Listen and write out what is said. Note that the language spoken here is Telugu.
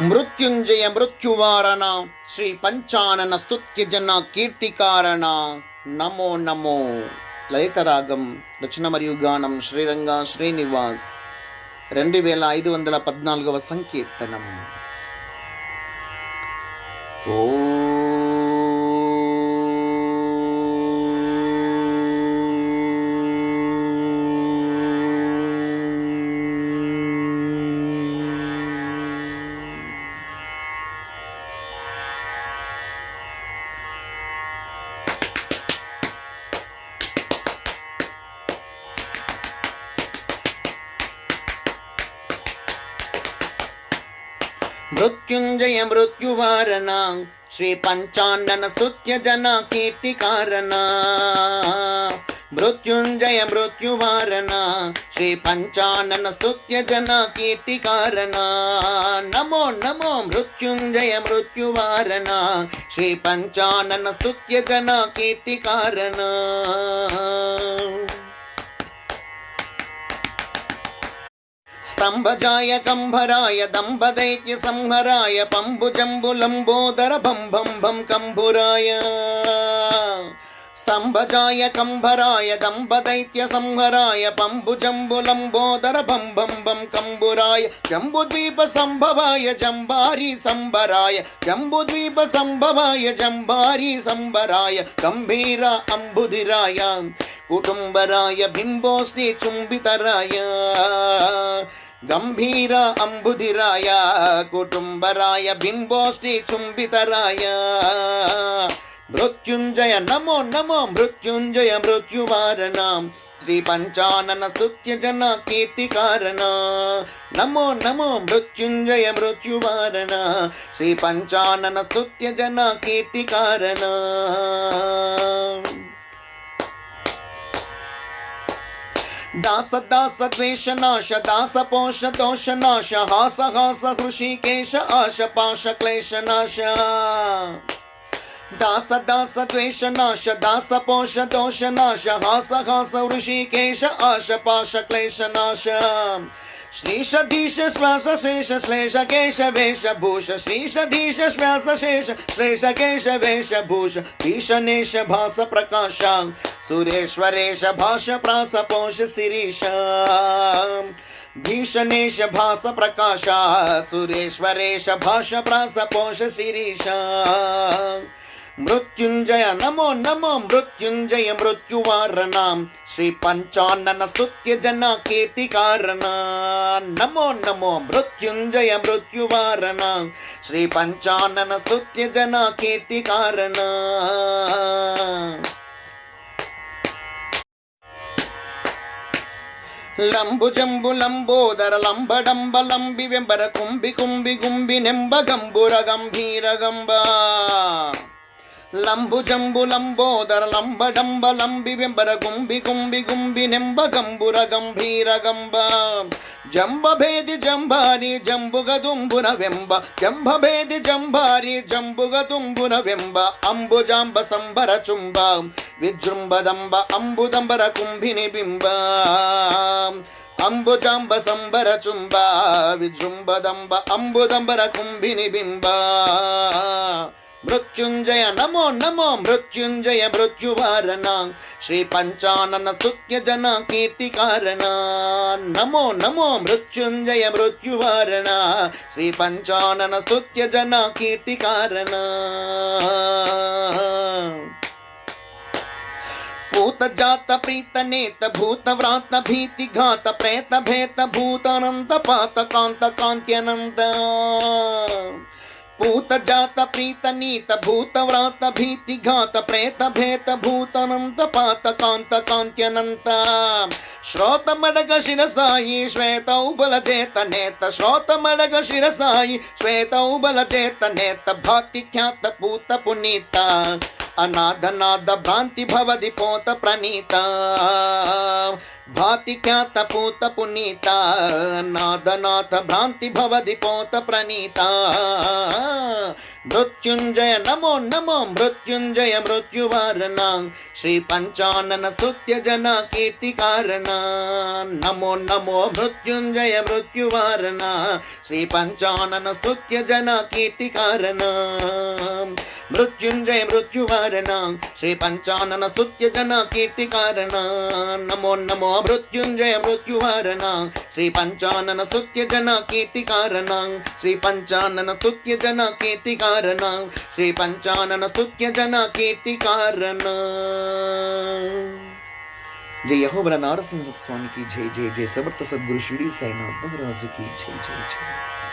మృత్యుంజయ మృత్యువారణ శ్రీ పంచానన స్తుత్య జన కీర్తికారణ నమో నమో లలితరాగం రచన మరియు గానం శ్రీరంగ శ్రీనివాస్ రెండు వేల ఐదు వందల పద్నాలుగవ సంకీర్తనం ఓ మృత్యుంజయ మృత్యువారణ శ్రీ పంచాండన స్తుత్య జన కీర్తికారణ మృత్యుంజయ మృత్యువారణ శ్రీ పంచానన స్తుత్య జన కీర్తికారణ నమో నమో మృత్యుంజయ మృత్యువారణ శ్రీ పంచానన స్తుత్య జన కీర్తికారణ स्तम्भजाय कम्भराय दम्भदैत्यसंहराय पम्बुजम्बुलम्बोदर भं भं भं कम्भुराय स्तम्भजाय कम्भराय दम्भदैत्यसंहराय पम्बुजम्बुलम्बोदर भं भं भं कम्बुराय जम्बुद्वीपसम्भवाय जम्बारी सम्बराय जम्बुद्वीपसम्भवाय जम्बारी सम्बराय गम्भीर अम्बुधिराय कुटुम्बराय बिम्बोष्टि चुम्बितराय గంభీర అంబుధిరాయ కుటుంబరాయ బింబోష్టి చుంబితరాయ. మృత్యుంజయ నమో నమో మృత్యుంజయ మృత్యువారణ. శ్రీ పంచానన స్తుత్య జన కీర్తికారణ. నమో నమో మృత్యుంజయ మృత్యువారణ. శ్రీ పంచానన స్తుత్య జన కీర్తికారణ. दास दास, द्वेष नाश, दास, पोष, दोष नाश, हास हास हृषिकेश आश, पाश, क्लेश, नाश। दास दास, द्वेष, नाश, दास, पोष, दोष, नाश, हास हास हृषिकेश आश, पाश, क्लेश, नाश। श्रीशधीश श्वास, शेष, श्लेष, केश, वेश, भूष। श्रीशधीश श्वास, शेष, श्लेष, केश, वेश, भूष। भीषणेश भास, प्रकाश। सुरेश्वरेश, भाष, प्रास, पोष, शिरीष। भीषणेश भास, प्रकाश। सुरेश्वरेश, भाष, प्रास, पोष, शिरीष। మృత్యుంజయ నమో నమో మృత్యుంజయ మృత్యువారణాం శ్రీ పంచానన స్తుత్య జన కీర్తికారణ నమో నమో మృత్యుంజయ మృత్యువారణాం శ్రీ పంచానన స్తుత్య జన కీర్తికారణ లంబు జంబు లంబోదర లంబడంబ లంబి వెంబర కుంభి కుంభి గుంబి నెంబ గంబుర గంభీర గంబా లంబు జంబు లంబోదర లంబడంబ లంబి వెంబర గుంబి గుంబి గుంబి నింబ గంబుర గంభీర గంబ జంబ భేది జంబారి జంబుగ దుంబున వెంబ. జంబ భేది జంబారి జంబుగ దుంబున వెంబ. అంబుజాంబ సంబర చుంబ. విజృంభదంబ అంబుదంబర కుంభిని బింబ. అంబుజాంబ సంబర చుంబ. విజృంభదంబ అంబుదంబర కుంభిని బింబ. मृत्युंजय नमो नमो मृत्युञ्जय मृत्युवारणा। श्रीपञ्चाननस्तुत्यजना कीर्ति नमो नमो मृत्युंजय मृत्युवारणा। श्रीपञ्चाननस्तुत्यजना कीर्तिकारणा भूत जात प्रीत नेत भूत व्रात भीति घात प्रेत भेत भूतानंत पात कांत कांत्यनंत पूत जात प्रीत नीत भूत व्रात भीति घात प्रेत भेत भूतनंत पात कांत कांत्यनंत श्रोत मडग शिरसाई श्वेत उबल चेत नेत। श्रोत मडग शिरसाई श्वेत उबल चेत नेत। भाति ख्यात पूत पुनीता। अनाद नाद भ्रांति भवदि पोत प्रणीता। भातिख्यात पूत पुनीता नादनाथ भ्रांति भवधि पोत प्रणीता। मृत्युंजय नमो नमो, मृत्युंजय मृत्यु वरना श्री पंचानन सुजनकर्ति नमो नमो, मृत्युंजय मृत्यु वरना श्री पंचानन सुजनकर्ति मृत्युंजय मृत्यु श्रीपञ्चाननस्तुत्यजनकीर्तिकारणा जन कीर्ति कारण। नमो नमो मृत्युञ्जय मृत्युवारणां। श्रीपञ्चाननस्तुत्यजनकीर्तिकारणां श्रीपञ्चाननस्तुत्यजनकीर्तिकारणां श्रीपञ्चाननस्तुत्यजनकीर्तिकारण जय यहोबला नारसिंह स्वामी की जय जय जय। समर्थ सद्गुरु शिरडी साईनाथ महाराज की जय जय जय।